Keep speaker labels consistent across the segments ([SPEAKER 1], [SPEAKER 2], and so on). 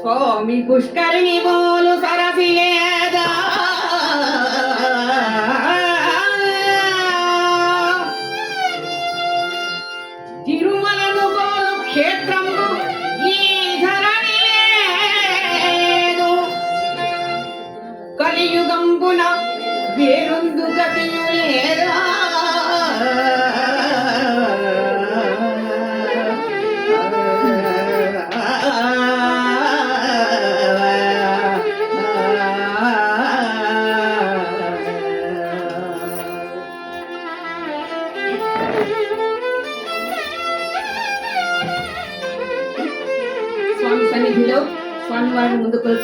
[SPEAKER 1] స్వామి పుష్కరిణి బోలు సరసియే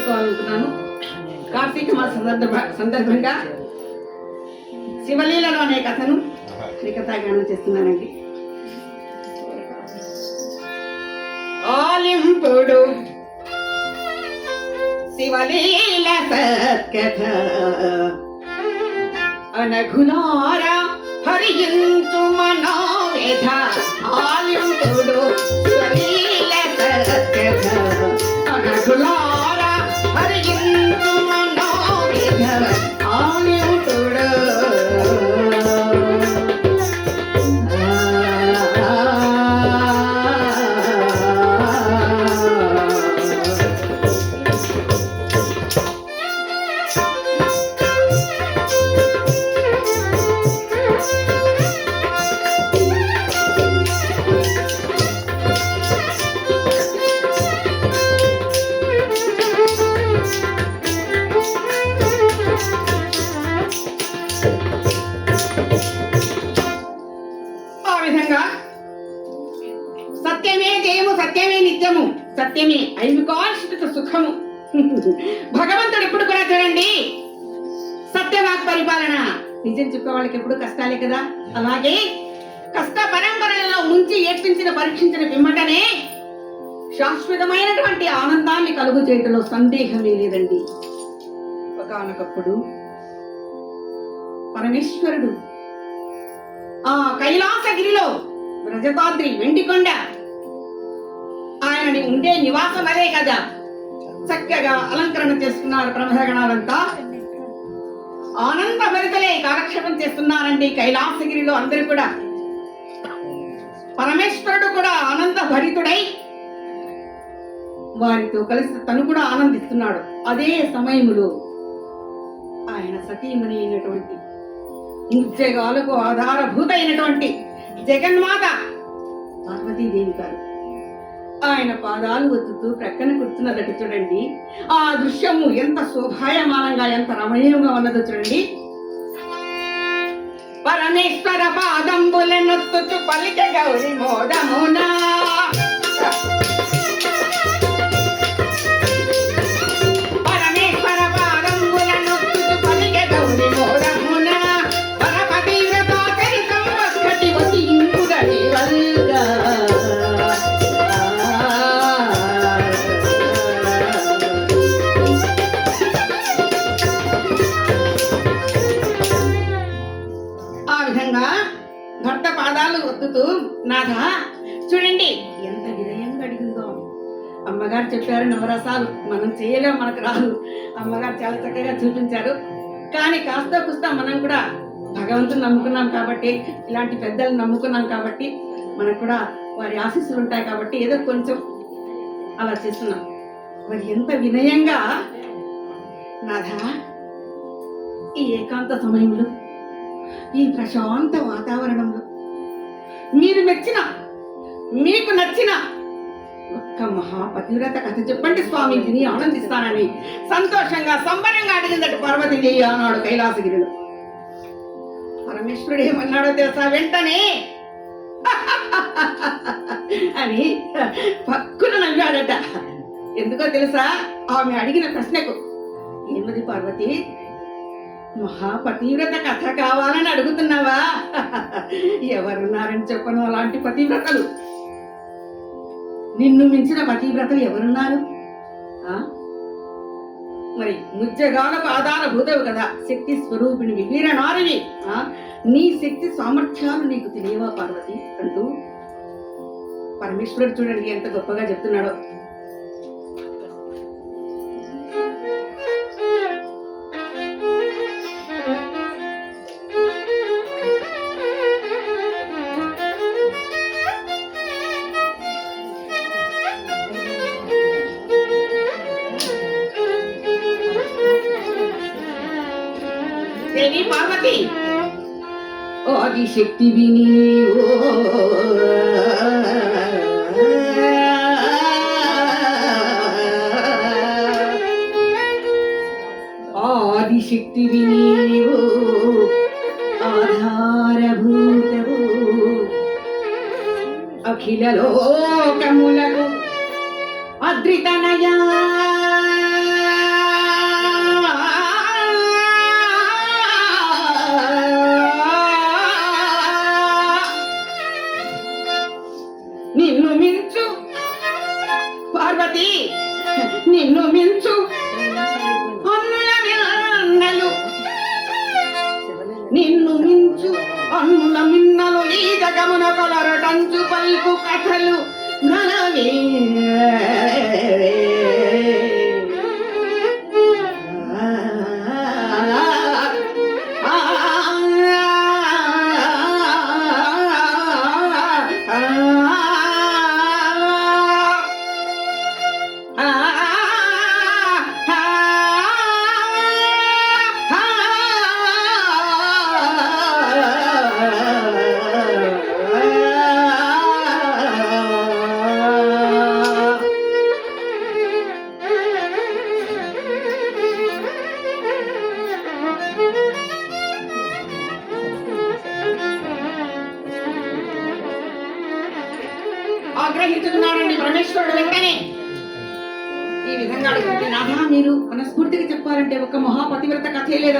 [SPEAKER 1] వారిని కార్తీక మాస సందర్భ సందర్భంగా శివలీలలో అనే కథను శ్రీకథాగానం చేస్తున్నానండి. ఆలింపుడు శివలీల సత్కథ అనఘులార హరియంతు మనోవేధ. ఆలింపుడు శివలీల సత్కథ అనఘులార హరించు మనోవేధ ఆలింపుడు భగవంతుడు ఎప్పుడు కూడా చూడండి. సత్యవాక్ పరిపాలన నిజం చెప్పే వాళ్ళకి ఎప్పుడు కష్టాలే కదా? అలాగే కష్ట పరంపరలలో ముంచి ఏడ్పించిన పరీక్షించిన పిమ్మటనే శాశ్వతమైనటువంటి ఆనందాన్ని కలుగు చేయటంలో సందేహమే లేదండి. ఒకనొకప్పుడు పరమేశ్వరుడు ఆ కైలాసగిరిలో రజతాద్రి వెండికొండ. ఆయనని ఉండే నివాసం అదే కదా? చక్కగా అలంకరణ చేస్తున్నారు బ్రహ్మగణాలంతా ఆనంద భరితలే కాలక్షేపం చేస్తున్నారండి కైలాసగిరిలో అందరూ కూడా. పరమేశ్వరుడు కూడా ఆనంద భరితుడై వారితో కలిసి తను కూడా ఆనందిస్తున్నాడు. అదే సమయంలో ఆయన సతీమణి అయినటువంటి ఉద్యోగాలకు ఆధారభూత అయినటువంటి జగన్మాత పార్వతీదేవి గారు ఆయన పాదాలు వద్దుతూ ప్రక్కన కూర్చున్నదట చూడండి. ఆ దృశ్యము ఎంత శోభాయమానంగా ఎంత రమణీయంగా ఉన్నదో చూడండి. పరమేశ్వర పాదంబులనొత్తుచు పలిక గౌరి మోదమునా. అమ్మగారు చెప్పారు నవరసాలు మనం చేయగా మనకు రాదు. అమ్మగారు చాలా చక్కగా చూపించారు. కానీ కాస్త కుస్తా మనం కూడా భగవంతుని నమ్ముకున్నాం కాబట్టి ఇలాంటి పెద్దలు నమ్ముకున్నాం కాబట్టి మనకు కూడా వారి ఆశీస్సులు ఉంటాయి కాబట్టి ఏదో కొంచెం అలా చేస్తున్నాం. మరి ఎంత వినయంగా నాథ ఈ ఏకాంత సమయంలో ఈ ప్రశాంత వాతావరణంలో మీరు మెచ్చిన మీకు నచ్చిన ఒక్క మహాపతివ్రత కథ చెప్పండి స్వామి విని ఆనందిస్తానని. సంతోషంగా సంబరంగా అడిగిందట పార్వతీదేవి అన్నాడు కైలాసగిరిలో. పరమేశ్వరుడు ఏమన్నాడో తెలుసా? వెంటనే! అని పక్కున నవ్వాడట. ఎందుకో తెలుసా? ఆమె అడిగిన ప్రశ్నకు ఏమది పార్వతి? మహాపతివ్రత కథ కావాలని అడుగుతున్నావా? ఎవరున్నారని చెప్పను అలాంటి పతివ్రతలు. నిన్ను మించిన పతివ్రతలు ఎవరున్నారు? మరి మరి ఆధార ఆధారభూతవు కదా శక్తి స్వరూపిణి వీర నారివి ఆ? నీ శక్తి సామర్థ్యాలు నీకు తెలియవా పార్వతి? అంటూ పరమేశ్వరుడు చూడండి ఎంత గొప్పగా చెప్తున్నాడో. ஆதிசக்தி வினியோ ஆதிசக்தி வினியோ ஆதாரபூதவோ அகிலலோகமுலகு அத்ரிதனயா నిన్ను మించు అన్నుల మిన్నలు ఈ జగమున కలరటంచు పల్పు కథలు నలవే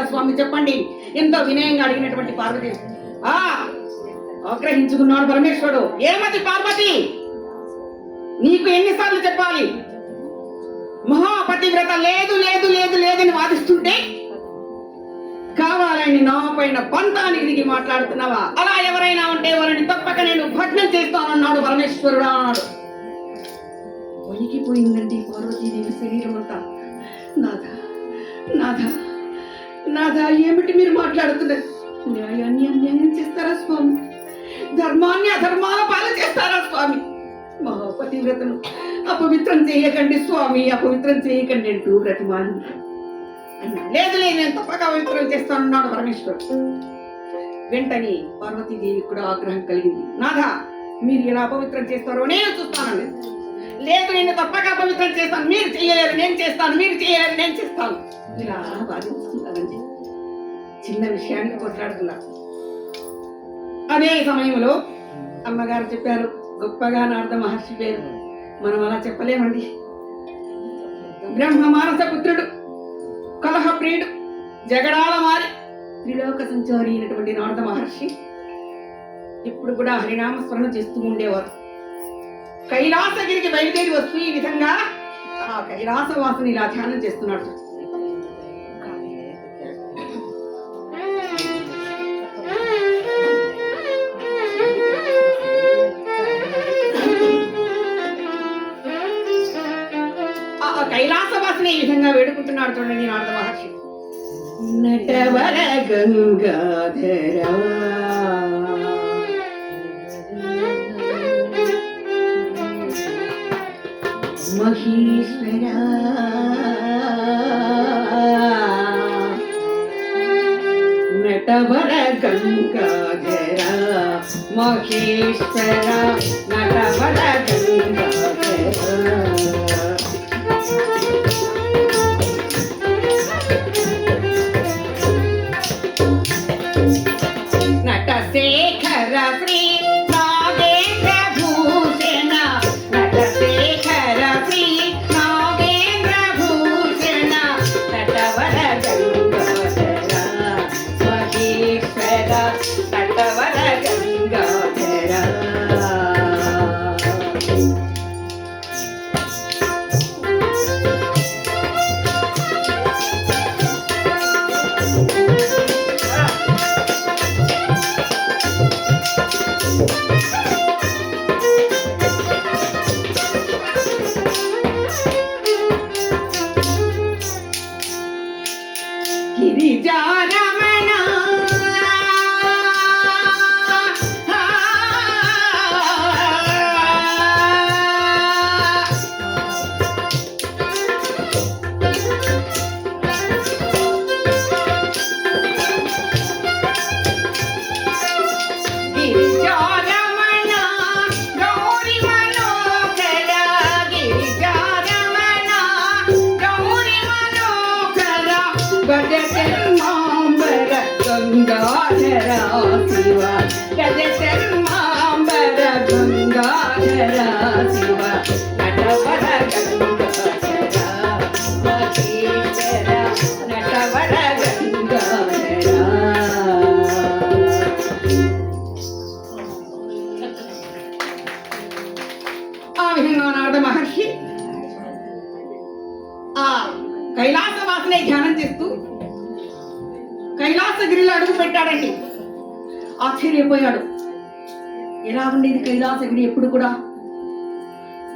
[SPEAKER 1] స్వామి చెప్పండి? ఎంతో వినయంగా అడిగినటువంటి పార్వతి. ఆ ఆగ్రహించుకున్నాడు పరమేశ్వరుడు. ఏమది పార్వతి? నీకు ఎన్నిసార్లు చెప్పాలి? మహాపతివ్రత లేదు లేదు లేదు లేదని వాదిస్తుంటే కావాలని నా పైన పంతానికి దిగి మాట్లాడుతున్నావా? అలా ఎవరైనా ఉంటే వారిని తప్పక నేను భగ్నం చేస్తానన్నాడు పరమేశ్వరుడు అన్నాడు. వణికిపోయిందండి పార్వతీదేవి శరీరం అంతా. నాథ నాథ. నాదా ఏమిటి మీరు మాట్లాడుతున్నారు? న్యాయాన్ని అన్యాయం చేస్తారా స్వామి? ధర్మాన్ని అధర్మాల పాలన చేస్తారా స్వామి? మహాపతివ్రతను అపవిత్రం చేయకండి స్వామి అపవిత్రం చేయకండి అంటూ బ్రతిమాని అన్నా లేదు లేదు నేను తప్పక అపవిత్రం చేస్తానన్నాడు పరమేశ్వరుడు. వెంటనే పార్వతీదేవి కూడా ఆగ్రహం కలిగింది. నాథ మీరు ఎలా అపవిత్రం చేస్తారో నేను చూస్తానండి. లేదు నేను తప్పక అపవిత్రం చేస్తాను. మీరు చేయలేరు నేను చేస్తాను మీరు చేయలేరు నేను చేస్తాను. ఇలా బాధిస్తున్నారండి చిన్న విషయానికి కొట్లాడుతున్నారు అదే సమయంలో అమ్మగారు చెప్పారు గొప్పగా నారద మహర్షి పేరు. మనం అలా చెప్పలేమండి. బ్రహ్మ మానస పుత్రుడు కలహ ప్రియుడు జగడాల మారి త్రిలోక సంచారి అయినటువంటి నారద మహర్షి ఇప్పుడు కూడా హరినామ స్మరణ చేస్తూ ఉండేవారు. కైలాసగిరికి బయలుదేరి వస్తూ ఈ విధంగా ఆ కైలాస వాసుని ఇలా ధ్యానం చేస్తున్నాడు. విధంగా వేడుకుంటున్నాడు చూడండి నారద మహర్షి. నటవర గంగాధర మహేశ్వర నటవర గంగాధర మహేశ్వర నటవర గంగాధర. గంగాధర శివ నటవర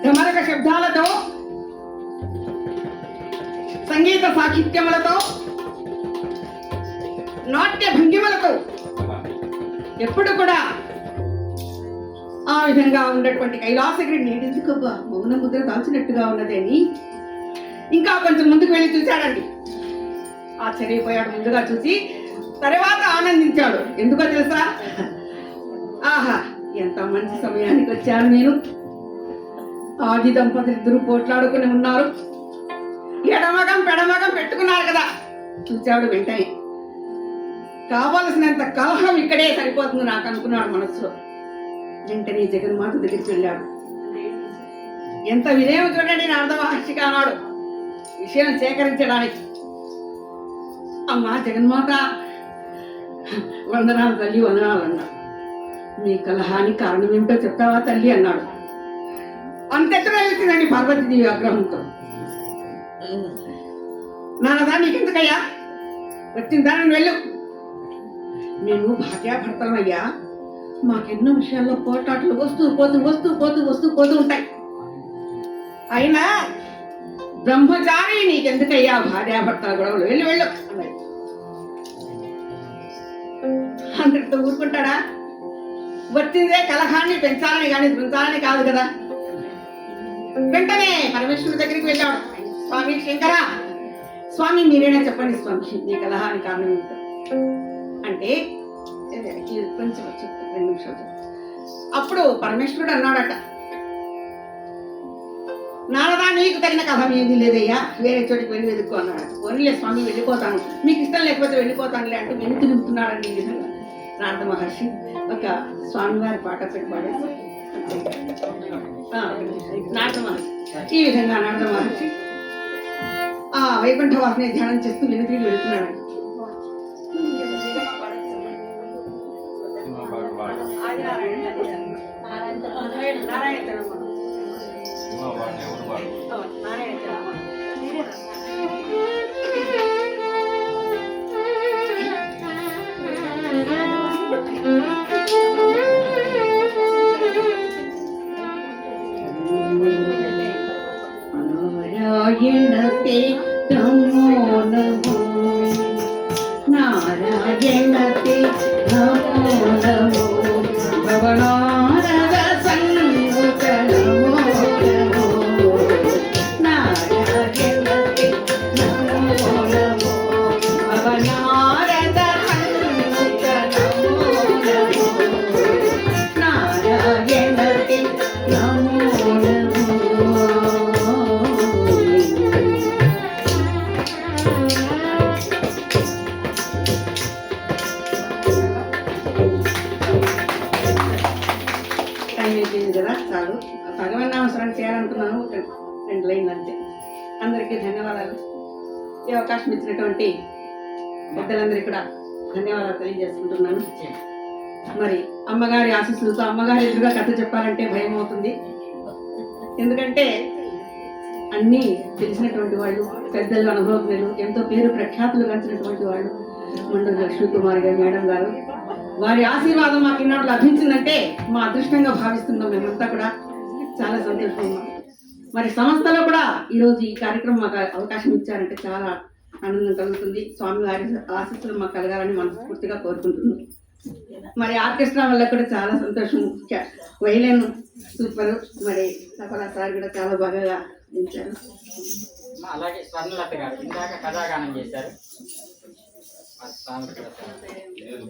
[SPEAKER 1] గమరక శబ్దాలతో సంగీత సాహిత్యములతో నాట్య భంగిమలతో ఎప్పుడు కూడా ఆ విధంగా ఉన్నటువంటి కైలాసగిరి ఎందుకు మౌన ముద్ర దాల్చినట్టుగా ఉన్నదని ఇంకా కొంచెం ముందుకు వెళ్ళి చూశాడండి. ఆశ్చర్యపోయాడు ముందుగా చూసి తర్వాత ఆనందించాడు. ఎందుకో తెలుసా? ఆహా ఎంత మంచి సమయానికి వచ్చాను నేను. ఆది దంపతులు ఇద్దరు పోట్లాడుకుని ఉన్నారు. ఎడమగం పెడమగం పెట్టుకున్నారు కదా. చూచాడు వెంటనే. కావలసినంత కలహం ఇక్కడే సరిపోతుంది నాకు అనుకున్నాడు మనసులో వెంటనే జగన్మాత దగ్గరికి వెళ్ళాడు. ఎంత వినయం చూడండి నారద మహర్షికి అన్నాడు విషయం సేకరించడానికి. అమ్మా జగన్మాత వందనాలు తల్లి వందనాలు అన్నాడు మీ కలహానికి కారణం ఏమిటో చెప్తావా తల్లి అన్నాడు. అంతెక్కడ వెళ్తుందండి పార్వతీదేవి ఆగ్రహంతో నాన్నదా నీకెందుకయ్యా? వచ్చిందా నేను వెళ్ళు. నేను భార్యాభర్తలమయ్యా మాకెన్నో విషయాల్లో పోటాట్లు వస్తూ పోతూ వస్తూ పోతూ వస్తూ పోతూ ఉంటాయి. అయినా బ్రహ్మచారి నీకెందుకయ్యా భార్యాభర్తల గొడవలు? వెళ్ళి వెళ్ళు అన్నాడు. అందరితో ఊరుకుంటాడా? వచ్చిందే కలహాన్ని పెంచాలని కానీ పెంచాలని కాదు కదా. పరమేశ్వరుడి దగ్గరికి వెళ్ళాడు స్వామి శంకర స్వామి మీరేనా చెప్పండి స్వామి నీ కలహానికి కారణం ఏంటో? అంటే కొంచెం వచ్చి రెండు నిమిషాలు అప్పుడు పరమేశ్వరుడు అన్నాడట నారదా నీకు తగిన కథం ఏది లేదయ్యా వేరే చోటికి వెళ్ళి వెతుక్కో అన్నాడు. పోనీలే స్వామి వెళ్ళిపోతాను. మీకు ఇష్టం లేకపోతే వెళ్ళిపోతానులే అంటూ వెను తిరుగుతున్నాడండి నిజంగా నారద మహర్షి ఒక స్వామివారి పాట పెట్టి పాడేసి ఈ విధంగా నారద మహర్షి ఆ వైకుంఠవాసుని ధ్యానం చేస్తూ వినతికి వెళుతున్నాడు. తిరిగి వెళ్తున్నాడు నారాయణతే నమో నమో నారాయణతే నమో నమో భవనారద ఈ అవకాశం పెద్దలందరికీ కూడా ధన్యవాదాలు తెలియజేసుకుంటున్నాను. మరి అమ్మగారి ఆశీస్సులతో అమ్మగారి ఎదురుగా కథ చెప్పాలంటే భయం అవుతుంది. ఎందుకంటే అన్నీ తెలిసినటువంటి వాళ్ళు పెద్దలు అనుభవజ్ఞులు ఎంతో పేరు ప్రఖ్యాతులు గడిచినటువంటి వాళ్ళు మండలి లక్ష్మీ కుమార్ గారు మేడం గారు. వారి ఆశీర్వాదం మాకు ఈనాడు లభించిందంటే మా అదృష్టంగా భావిస్తున్నాం మేమంతా కూడా. చాలా సంతోషంగా మరి సంస్థలో కూడా ఈరోజు ఈ కార్యక్రమం మాకు అవకాశం ఇచ్చారంటే చాలా ఆనందం కలుగుతుంది. స్వామి వారి ఆశీస్సులు మాకు కలగాలని మనస్ఫూర్తిగా కోరుకుంటున్నాం. మరి ఆర్కెస్ట్రా వల్ల కూడా చాలా సంతోషం. వైలెన్ సూపర్. మరి సఫల సార్ కూడా చాలా బాగా దించారు
[SPEAKER 2] అలాగే స్వర్ణలత గారు ఇందాక కథాగానం చేశారు.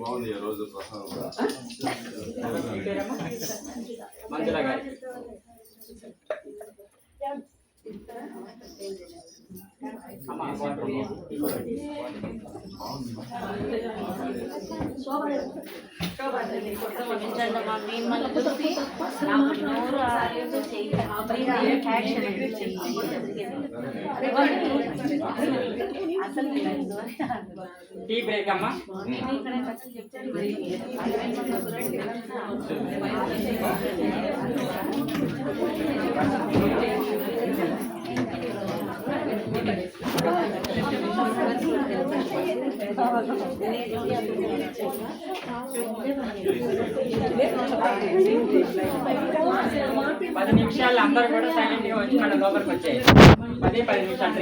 [SPEAKER 3] బాగుంది రోజు?
[SPEAKER 2] మంజుల గారి. అమ్మా
[SPEAKER 4] క్షమించండమ్మా, మిమ్మల్ని చూసి నాకు నోరు ఆరేదో
[SPEAKER 2] టీ బ్రేక్ అమ్మా
[SPEAKER 4] చెప్తాను.
[SPEAKER 2] పది నిమిషాలు అందరూ కూడా సైలెంట్గా వచ్చి మన లోపలికి వచ్చాయి పదే పది నిమిషాలు.